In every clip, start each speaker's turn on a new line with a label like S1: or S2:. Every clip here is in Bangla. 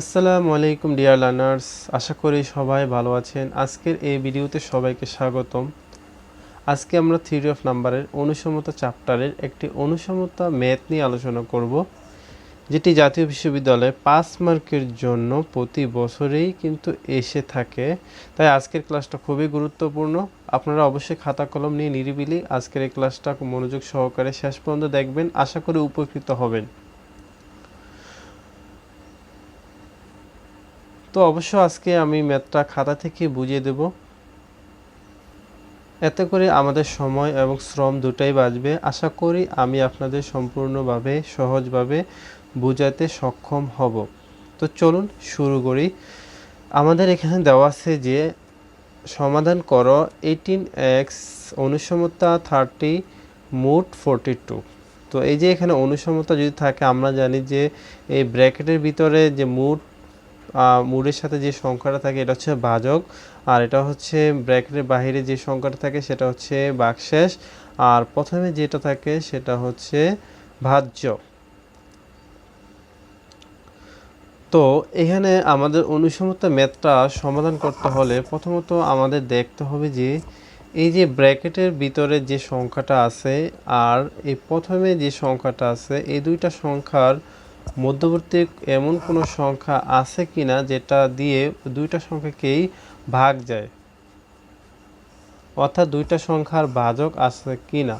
S1: আসসালামু আলাইকুম, ডিয়ার লার্নার্স। আশা করি সবাই ভালো আছেন। আজকের এই ভিডিওতে সবাইকে স্বাগতম। আজকে আমরা থিওরি অফ নাম্বারের অনুসমতা চ্যাপ্টারের একটি অনুসমতা ম্যাথ নিয়ে আলোচনা করব, যেটি জাতীয় বিশ্ববিদ্যালয়ে পাঁচ মার্কের জন্য প্রতি বছরেই কিন্তু এসে থাকে। তাই আজকের ক্লাসটা খুবই গুরুত্বপূর্ণ। আপনারা অবশ্যই খাতা কলম নিয়ে নিরিবিলি আজকের এই ক্লাসটা মনোযোগ সহকারে শেষ পর্যন্ত দেখবেন। আশা করি উপকৃত হবেন। তো অবশ্য আজকে আমি ম্যাথটা খাতা থেকে বুঝিয়ে দেব। এতে করে আমাদের সময় এবং শ্রম দুটাই বাঁচবে। আশা করি আমি আপনাদের সম্পূর্ণভাবে, সহজভাবে বোঝাতে সক্ষম হব। তো চলুন শুরু করি। আমাদের এখানে দেওয়া আছে যে, সমাধান করো এইটিন এক্স অনুসমতা থার্টি মুট ফোরটি টু তো এই যে এখানে অনুসমতা যদি থাকে, আমরা জানি যে এই ব্র্যাকেটের ভিতরে যে মুট মুডের সাথে যে সংখ্যাটা থাকে, এটা হচ্ছে ভাজক আর এটা হচ্ছে ব্র্যাকেটের বাহিরে যে সংখ্যাটা থাকে, সেটা হচ্ছে বাকশেষ, আর প্রথমে যেটা থাকে, সেটা হচ্ছে ভাজ্য। তো এখানে আমাদের অনুসমতা ম্যাথটা সমাধান করতে হলে প্রথমত আমাদের দেখতে হবে যে, এই যে ব্র্যাকেটের ভিতরে যে সংখ্যাটা আছে, আর এই প্রথমে যে সংখ্যাটা আছে, এই দুইটা সংখ্যার মধ্যবর্তী এমন কোনো সংখ্যা আছে কিনা যেটা দিয়ে দুইটা সংখ্যাকেই ভাগ যায়? অর্থাৎ দুইটা সংখ্যার ভাজক আছে কিনা?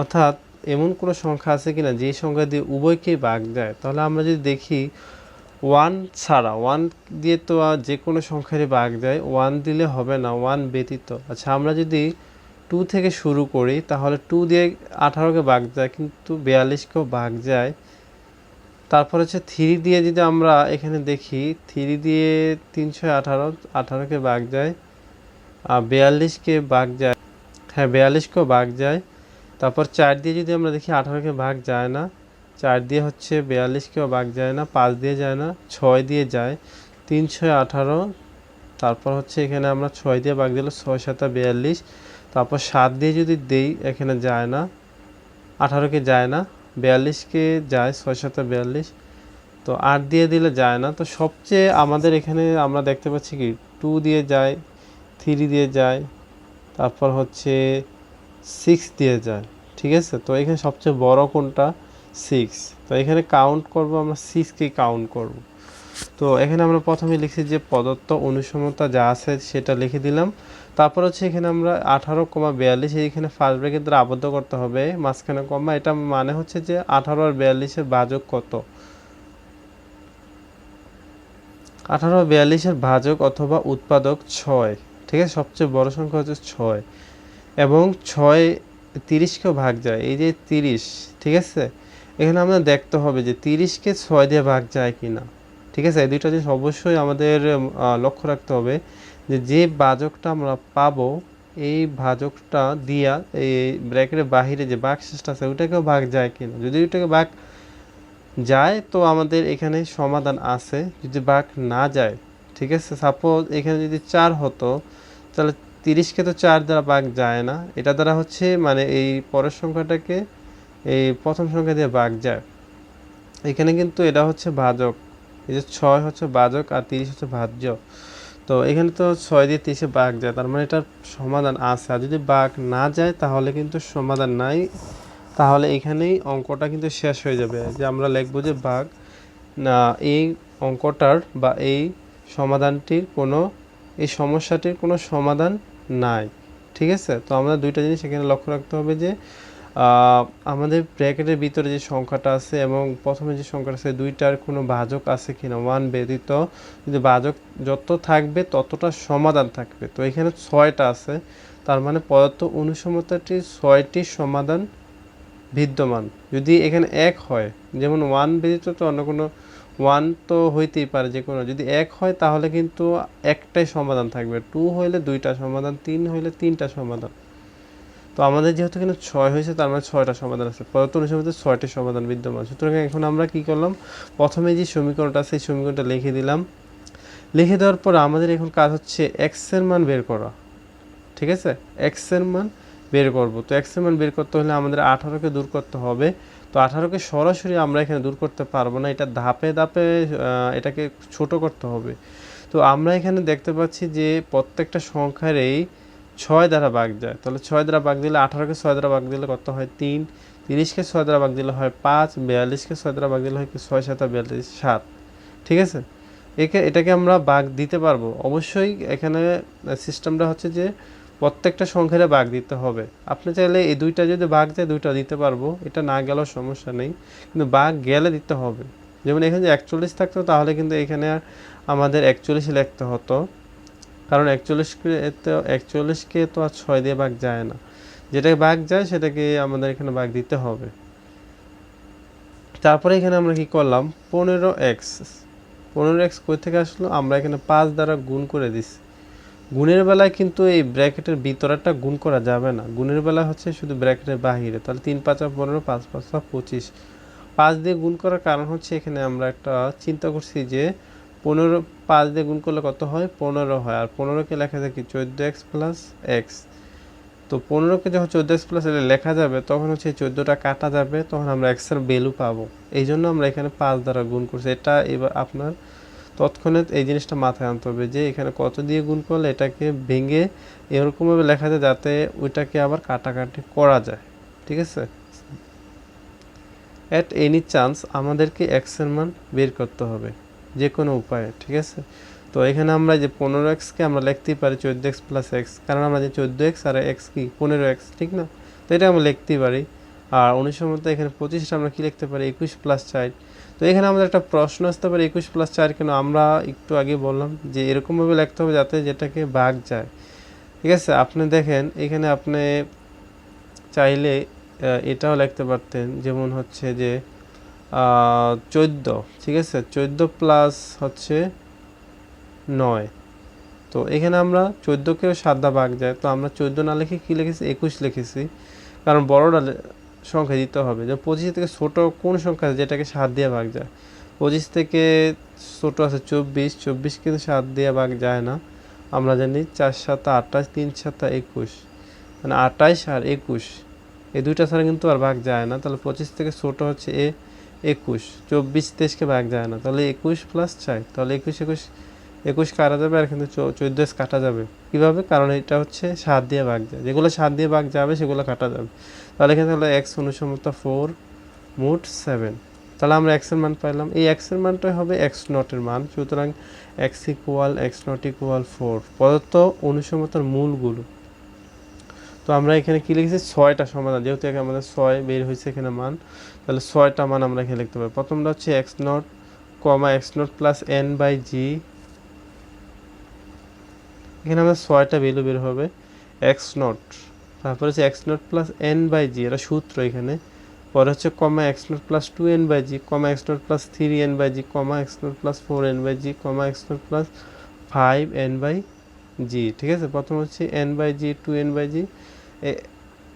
S1: অর্থাৎ এমন কোনো সংখ্যা আছে কিনা যে সংখ্যা দিয়ে উভয়কেই ভাগ যায়? তাহলে আমরা যদি দেখি ওয়ান ছাড়া ওয়ান দিয়ে তো যে কোনো সংখ্যারই ভাগ যায় ওয়ান দিলে হবে না ওয়ান ব্যতীত। আচ্ছা আমরা যদি টু থেকে শুরু করি, তাহলে টু দিয়ে আঠারোকে ভাগ যায়, কিন্তু বিয়াল্লিশকেও ভাগ যায়। তারপর হচ্ছে থ্রি দিয়ে যদি আমরা এখানে দেখি থ্রি দিয়ে তিনশো আঠারো আঠারোকে ভাগ যায়, আর বিয়াল্লিশকে ভাগ যায় হ্যাঁ বিয়াল্লিশকেও ভাগ যায়। তারপর চার দিয়ে যদি আমরা দেখি আঠারোকে ভাগ যায় না, চার দিয়ে হচ্ছে বিয়াল্লিশকেও ভাগ যায় না, পাঁচ দিয়ে যায় না, ছয় দিয়ে যায়, তিনশো আঠারো, তারপর হচ্ছে এখানে আমরা ছয় দিয়ে ভাগ দিলে ছয় সাতা বিয়াল্লিশ তারপর সাত দিয়ে যদি দেই, এখানে যায় না। আঠারোকে যায় না বিয়াল্লিশকে যায়, ছয় সাত বিয়াল্লিশ। তো আট দিয়ে দিলে যায় না। তো সবচেয়ে আমাদের এখানে আমরা দেখতে পাচ্ছি কি টু দিয়ে যায় থ্রি দিয়ে যায়, তারপর হচ্ছে সিক্স দিয়ে যায়। ঠিক আছে? তো এখানে সবচেয়ে বড় কোনটা? সিক্স তো এখানে কাউন্ট করব, আমরা সিক্সকে কাউন্ট করব। তো এখানে আমরা প্রথমে লিখছি যে প্রদত্ত অনুসমতা যা আছে সেটা লিখে দিলাম। তারপর হচ্ছে এখানে আমরা আঠারো কমা বিয়াল্লিশ, এইখানে ফার্স্ট ব্রেকের দ্বারা আবদ্ধ করতে হবে, মাঝখানে কমা, এটা মানে হচ্ছে যে আঠারো আর বিয়াল্লিশের ভাজক কত? আঠারো বিয়াল্লিশের ভাজক অথবা উৎপাদক ছয়, ঠিক আছে? সবচেয়ে বড় সংখ্যা হচ্ছে ছয় এবং ছয় তিরিশকেও ভাগ যায়, এই যে তিরিশ, ঠিক আছে? এখানে আমরা দেখতে হবে যে তিরিশকে ছয় দিয়ে ভাগ যায় কি না ঠিক আছে? এই দুইটা জিনিস অবশ্যই আমাদের লক্ষ্য রাখতে হবে। যে যে ভাজকটা আমরা পাবো, এই ভাজকটা দিয়া এই ব্র্যাকেটের বাহিরে যে বাঘ শেষটা আছে, ওইটাকেও ভাগ যায় কিনা? যদি ওইটাকে ভাগ যায়, তো আমাদের এখানে সমাধান আছে। যদি ভাগ না যায়, ঠিক আছে? সাপোজ এখানে যদি চার হতো, তাহলে তিরিশকে তো চার দ্বারা ভাগ যায় না। এটা দ্বারা হচ্ছে মানে এই পরের সংখ্যাটাকে এই প্রথম সংখ্যা দিয়ে ভাগ যায়। এখানে কিন্তু এটা হচ্ছে ভাজক। এই যে ছয় হচ্ছে ভাজক আর তিরিশ হচ্ছে ভাজ্য। তো এখানে তো ছয় দিয়ে তিরিশে বাঘ যায়, তার মানে এটার সমাধান আছে। আর যদি বাঘ না যায়, তাহলে কিন্তু সমাধান নাই। তাহলে এখানেই অঙ্কটা কিন্তু শেষ হয়ে যাবে। যে আমরা লিখব যে বাঘ, না, এই অঙ্কটার বা এই সমাধানটির কোনো, এই সমস্যাটির কোনো সমাধান নাই। ঠিক আছে? তো আমরা দুইটা জিনিস এখানে লক্ষ্য রাখতে হবে যে আমাদের ব্র্যাকেটের ভিতরে যে সংখ্যাটা আছে এবং প্রথমে যে সংখ্যাটা আছে, দুইটার কোনো ভাজক আছে কিনা? ওয়ান ব্যতীত যদি ভাজক যত থাকবে, ততটা সমাধান থাকবে। তো এখানে ছয়টা আছে। তার মানে পদার্থ অনুসমতাটির ছয়টি সমাধান বিদ্যমান। যদি এখানে এক হয়, যেমন ওয়ান ব্যতীত তো অন্য কোনো ওয়ান তো হইতেই পারে যে কোনো। যদি এক হয়, তাহলে কিন্তু একটাই সমাধান থাকবে। টু হইলে দুইটা সমাধান, তিন হইলে তিনটা সমাধান। তো আমাদের যেহেতু এখানে ছয় হয়েছে, তার মানে ছয়টা সমাধান আছে। পদার্থ অনুসমাতে ছয়টি সমাধান বিদ্যমান সুতরাং এখন আমরা কি করলাম? প্রথমে যে সমীকরণটা আছে, সেই সমীকরণটা লিখে দিলাম। লিখে দেওয়ার পর আমাদের এখন কাজ হচ্ছে এক্সের মান বের করা। ঠিক আছে? এক্সের মান বের করব। তো এক্সের মান বের করতে হলে আমাদের আঠারোকে দূর করতে হবে। তো আঠারোকে সরাসরি আমরা এখানে দূর করতে পারব না। এটা ধাপে ধাপে এটাকে ছোট করতে হবে। তো আমরা এখানে দেখতে পাচ্ছি যে প্রত্যেকটা সংখ্যার এই ছয় দ্বারা ভাগ যায়। তাহলে ছয় দ্বারা ভাগ দিলে আঠারোকে ছয় দ্বারা ভাগ দিলে কত হয়? তিন। তিরিশকে ছয় দ্বারা ভাগ দিলে হয় পাঁচ। বিয়াল্লিশকে ছয় দ্বারা ভাগ দিলে হয় ছয় সাত বিয়াল্লিশ সাত। ঠিক আছে? একে এটাকে আমরা ভাগ দিতে পারব। অবশ্যই এখানে সিস্টেমটা হচ্ছে যে প্রত্যেকটা সংখ্যারে ভাগ দিতে হবে। আপনি চাইলে এই দুইটা যদি ভাগ যায় দুইটা দিতে পারব। এটা না গেলেও সমস্যা নেই। কিন্তু ভাগ গেলে দিতে হবে। যেমন এখানে যে একচল্লিশ থাকতো, তাহলে কিন্তু এখানে আমাদের একচল্লিশ লিখতে হতো। কারণ একচল্লিশকে তো একচল্লিশকে তো আর ছয় দিয়ে ভাগ যায় না। যেটাকে ভাগ যায়, সেটাকে আমাদের এখানে ভাগ দিতে হবে। তারপরে এখানে আমরা কি করলাম? পনেরো এক্স। পনেরো এক্স কই থেকে আসলো? আমরা এখানে পাঁচ দ্বারা গুণ করে দিছি। গুণের বেলায় কিন্তু এই ব্র্যাকেটের ভিতরেরটা গুণ করা যাবে না। গুণের বেলা হচ্ছে শুধু ব্র্যাকেটের বাহিরে। তাহলে তিন পাঁচা পনেরো, পাঁচ পাঁচা পঁচিশ। পাঁচ দিয়ে গুণ করার কারণ হচ্ছে এখানে আমরা একটা চিন্তা করছি যে পনেরো, পাঁচ দিয়ে গুণ করলে কত হয়? পনেরো হয়। আর পনেরোকে লেখা যায় কি? চোদ্দ এক্স প্লাস এক্স তো পনেরোকে যখন চোদ্দ এক্স প্লাস লেখা যাবে, তখন হচ্ছে চোদ্দোটা কাটা যাবে, তখন আমরা এক্সের ভ্যালু পাবো। এই জন্য আমরা এখানে পাঁচ দ্বারা গুণ করছি। এটা এবার আপনার তৎক্ষণাৎ এই জিনিসটা মাথায় আনতে হবে যে, এখানে কত দিয়ে গুণ করলে এটাকে ভেঙে এরকমভাবে লেখা যায় যাতে ওইটাকে আবার কাটাকাটি করা যায়। ঠিক আছে? অ্যাট এনি চান্স আমাদেরকে এক্সের মান বের করতে হবে। যে কোনো উপায়ে, ঠিক আছে? তো এখানে আমরা যে পনেরো এক্সকে আমরা লিখতেই পারি চোদ্দ এক্স প্লাস এক্স কারণ আমরা যে চোদ্দ এক্স আর এক্স কি? পনেরো এক্স ঠিক না? তো এটা আমরা লিখতেই পারি। আর উনিশের মধ্যে এখানে পঁচিশটা আমরা কি লিখতে পারি? একুশ প্লাস চার। তো এখানে আমাদের একটা প্রশ্ন আসতে পারে, একুশ প্লাস চার কেন? আমরা একটু আগে বললাম যে এরকমভাবে লিখতে হবে যাতে যেটাকে ভাগ যায়। ঠিক আছে? আপনি দেখেন, এখানে আপনি চাইলে এটাও লিখতে পারতেন। যেমন হচ্ছে যে চোদ্দ, ঠিক আছে? চোদ্দ প্লাস হচ্ছে নয়। তো এখানে আমরা চোদ্দোকেও সাদা ভাগ যায়। তো আমরা চোদ্দ না লিখে কী লিখেছি? একুশ লিখেছি। কারণ বড়টা সংখ্যা দিতে হবে। যে পঁচিশ থেকে ছোট কোন সংখ্যা আছে যেটাকে সাত দিয়ে ভাগ যায়? পঁচিশ থেকে ছোট আছে চব্বিশ। চব্বিশ কিন্তু সাত দিয়ে ভাগ যায় না। আমরা জানি চার সাতা আঠাশ, তিন সাতা একুশ। মানে আঠাইশ আর একুশ। এই দুইটা ছাড়া কিন্তু আর ভাগ যায় না। তাহলে পঁচিশ থেকে ছোট হচ্ছে এ একুশ। চব্বিশ, তেইশকে ভাগ যায় না। তাহলে একুশ প্লাস চার তাহলে একুশ একুশ একুশ কাটা যাবে আর কিন্তু চোদ্দ কাটা যাবে। কীভাবে? কারণ এটা হচ্ছে সাত দিয়ে ভাগ যায়। যেগুলো সাত দিয়ে ভাগ যাবে, সেগুলো কাটা যাবে। তাহলে এখানে তাহলে এক্স অনুসমতা ফোর মোট সেভেন তাহলে আমরা এক্সের মান পাইলাম। এই এক্সের মানটাই হবে এক্স নটের মান। সুতরাং x equal x nought equal four প্রদত্ত অনুসমতার মূলগুলো। তো আমরা এখানে কি লিখেছি? ছয়টা সমাধান। যেহেতু আমাদের ছয় বের হয়েছে এখানে মান। তাহলে ছয়টা মান আমরা এখানে লিখতে পারি। প্রথমটা হচ্ছে x nought comma x nought plus n by g এখানে আমাদের ছয়টা ভ্যালু বের হবে এক্স নট তারপরে হচ্ছে x nought plus n by g এটা সূত্র এখানে। পরে হচ্ছে comma x nought plus two n by g comma x nought plus three n by g comma x nought plus four n by g comma x nought plus five n by g ঠিক আছে? প্রথম হচ্ছে n by g two n by g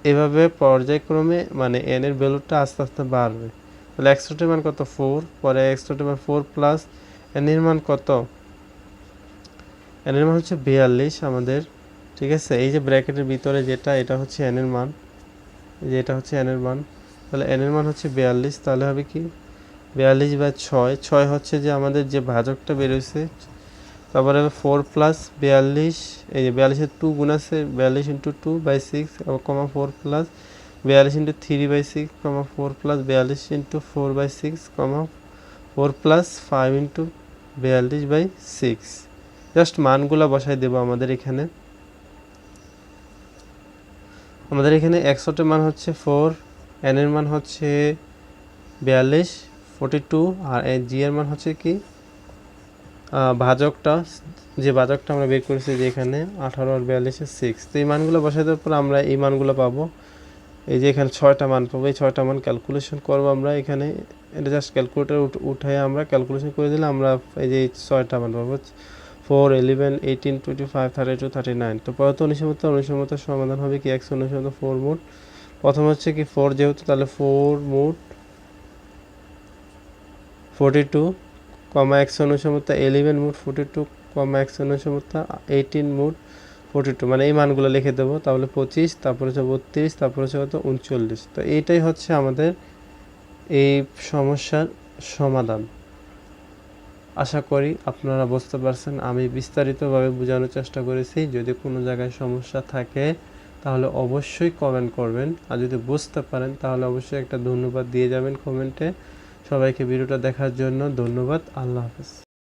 S1: এভাবে পর্যায়ক্রমে মানে এন এর ভ্যালুটা আস্তে আস্তে বাড়বে। তাহলে এক্স নটের মান কত? ফোর পরে এক্স নটের মান ফোর প্লাস এন এর মান কত? এন এর মান হচ্ছে বিয়াল্লিশ আমাদের, ঠিক আছে? এই যে ব্র্যাকেটের ভিতরে যেটা, এটা হচ্ছে এন এর মান। যে এটা হচ্ছে এন এর মান। তাহলে এন এর মান হচ্ছে বিয়াল্লিশ, তাহলে হবে কি? বিয়াল্লিশ বা ছয় ছয় হচ্ছে যে আমাদের যে ভাজকটা বেরোচ্ছে তারপরে ফোর প্লাস বিয়াল্লিশ, এই যে বিয়াল্লিশের টু গুণ আছে, বিয়াল্লিশ into two by six comma four plus বিয়াল্লিশ into three by six comma four plus বিয়াল্লিশ into four by six comma four plus five into বিয়াল্লিশ বাই সিক্স জাস্ট মানগুলো বসাই দেবো আমাদের এখানে। আমাদের এখানে একশোটের মান হচ্ছে ফোর এন এর মান হচ্ছে বিয়াল্লিশ ফোর্টি টু আর জি এর মান হচ্ছে কি? ভাজকটা যে ভাজকটা আমরা বের করেছি যে এখানে আঠারো আর বিয়াল্লিশে সিক্স তো এই মানগুলো বসাই দেওয়ার পর আমরা এই মানগুলো পাবো। এই যে এখানে ছয়টা মান পাবো, এই ছয়টা মান ক্যালকুলেশন করব আমরা। এখানে এটা জাস্ট ক্যালকুলেটার উঠাই আমরা। ক্যালকুলেশন করে দিলে আমরা এই যে ছয়টা মান পাবো। Four eleven eighteen twenty five thirty two thirty nine তো পরত অনুসমতা অনুসমতার সমাধান হবে কি? একশো অনুসমতা ফোর মোট। প্রথম হচ্ছে কি ফোর যেহেতু, তাহলে ফোর মোট ফোর্টি টু কমা একশো অনুসমতা eleven mod forty two comma একশো অনুসমতা এইটিন মোট ফোর্টি টু মানে এই মানগুলো লিখে দেবো, তাহলে পঁচিশ, তারপর হচ্ছে বত্রিশ, তারপর হচ্ছে কত? উনচল্লিশ। তো এইটাই হচ্ছে আমাদের এই সমস্যার সমাধান। আশা করি আপনারা বুঝতে পারছেন, আমি বিস্তারিতভাবে বোঝানোর চেষ্টা করেছি। যদি কোনো জায়গায় সমস্যা থাকে, তাহলে অবশ্যই কমেন্ট করবেন। আর যদি বুঝতে পারেন, তাহলে অবশ্যই একটা ধন্যবাদ দিয়ে যাবেন কমেন্টে সবাইকে ভিডিওটা দেখার জন্য ধন্যবাদ। আল্লাহ হাফেজ।